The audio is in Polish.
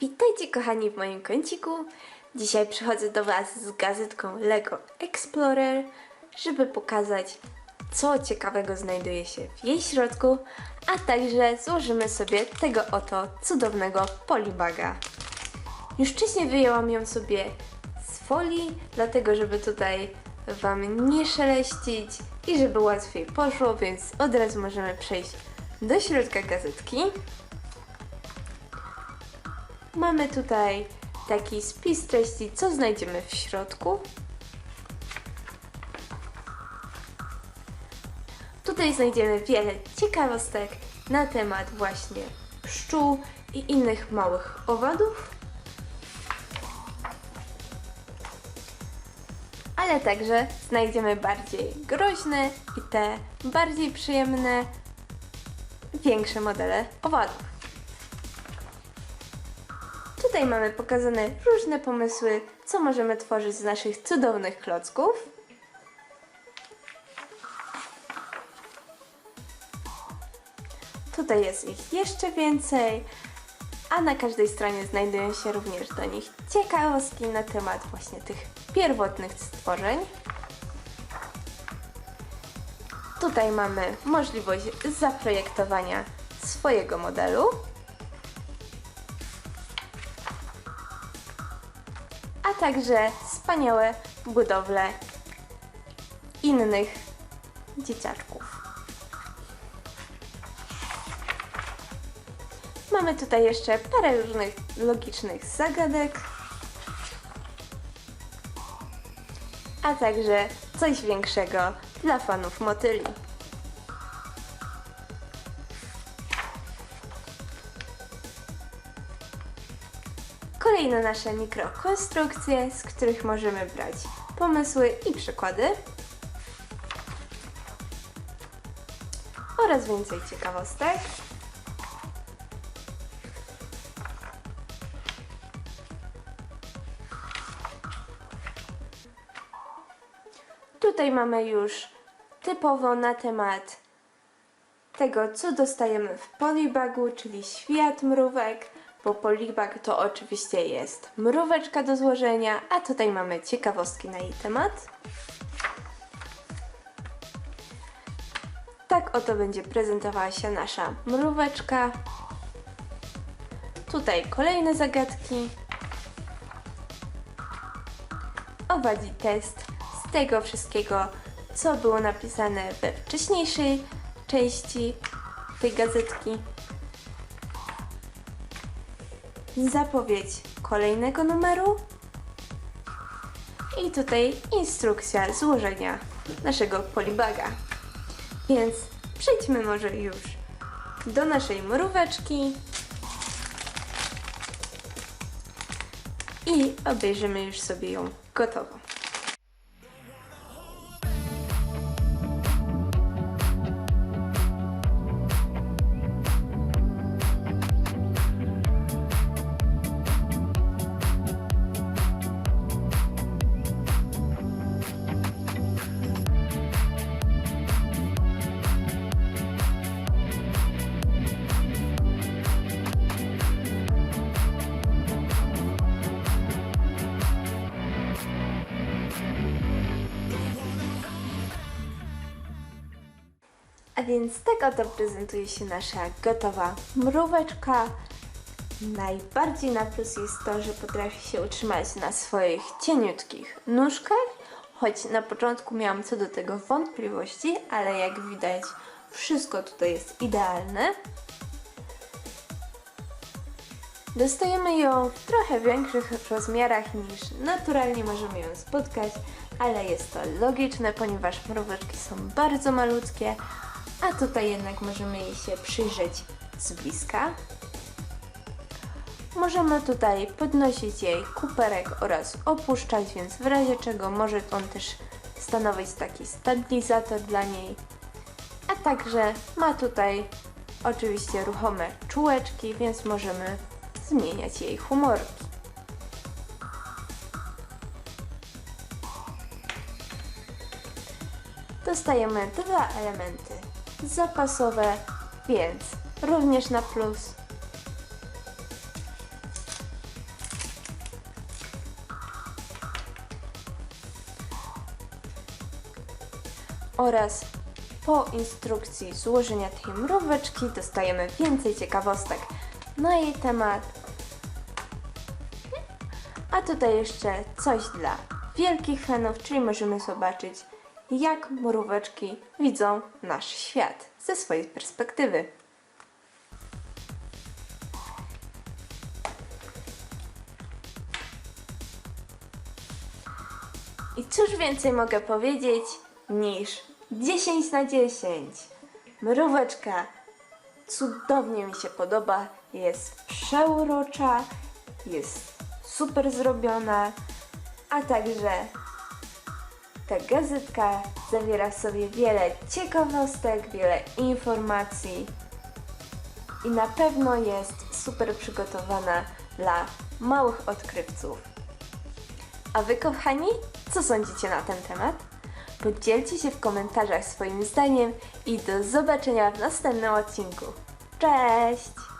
Witajcie kochani w moim kąciku. Dzisiaj przychodzę do Was z gazetką Lego Explorer, żeby pokazać co ciekawego znajduje się w jej środku, a także złożymy sobie tego oto cudownego polibaga. Już wcześniej wyjęłam ją sobie z folii, dlatego żeby tutaj Wam nie szeleścić i żeby łatwiej poszło, więc od razu możemy przejść do środka gazetki. Mamy tutaj taki spis treści, co znajdziemy w środku. Tutaj znajdziemy wiele ciekawostek na temat właśnie pszczół i innych małych owadów. Ale także znajdziemy bardziej groźne i te bardziej przyjemne, większe modele owadów. Tutaj mamy pokazane różne pomysły, co możemy tworzyć z naszych cudownych klocków. Tutaj jest ich jeszcze więcej, a na każdej stronie znajdują się również do nich ciekawostki na temat właśnie tych pierwotnych stworzeń. Tutaj mamy możliwość zaprojektowania swojego modelu. A także wspaniałe budowle innych dzieciaczków. Mamy tutaj jeszcze parę różnych logicznych zagadek, a także coś większego dla fanów motyli. Kolejne nasze mikrokonstrukcje, z których możemy brać pomysły i przykłady. Oraz więcej ciekawostek. Tutaj mamy już typowo na temat tego, co dostajemy w polibagu, czyli świat mrówek, bo polibag to oczywiście jest mróweczka do złożenia, a tutaj mamy ciekawostki na jej temat. Tak oto będzie prezentowała się nasza mróweczka. Tutaj kolejne zagadki. Owadzi test z tego wszystkiego, co było napisane we wcześniejszej części tej gazetki zapowiedź kolejnego numeru i tutaj instrukcja złożenia naszego polibaga. Więc przejdźmy może już do naszej mróweczki i obejrzymy już sobie ją gotową. A więc tak oto prezentuje się nasza gotowa mróweczka. Najbardziej na plus jest to, że potrafi się utrzymać na swoich cieniutkich nóżkach, choć na początku miałam co do tego wątpliwości, ale jak widać wszystko tutaj jest idealne. Dostajemy ją w trochę większych rozmiarach niż naturalnie możemy ją spotkać, ale jest to logiczne, ponieważ mróweczki są bardzo malutkie, a tutaj jednak możemy jej się przyjrzeć z bliska. Możemy tutaj podnosić jej kuperek oraz opuszczać, więc w razie czego może on też stanowić taki stabilizator dla niej. A także ma tutaj oczywiście ruchome czułeczki, więc możemy zmieniać jej humorki. Dostajemy dwa elementy zapasowe, więc również na plus. Oraz po instrukcji złożenia tej mróweczki dostajemy więcej ciekawostek na jej temat. A tutaj jeszcze coś dla wielkich fanów, czyli możemy zobaczyć jak mróweczki widzą nasz świat ze swojej perspektywy. I cóż więcej mogę powiedzieć niż 10 na 10. Mróweczka cudownie mi się podoba, jest przeurocza, jest super zrobiona, a także ta gazetka zawiera w sobie wiele ciekawostek, wiele informacji i na pewno jest super przygotowana dla małych odkrywców. A wy, kochani, co sądzicie na ten temat? Podzielcie się w komentarzach swoim zdaniem i do zobaczenia w następnym odcinku. Cześć!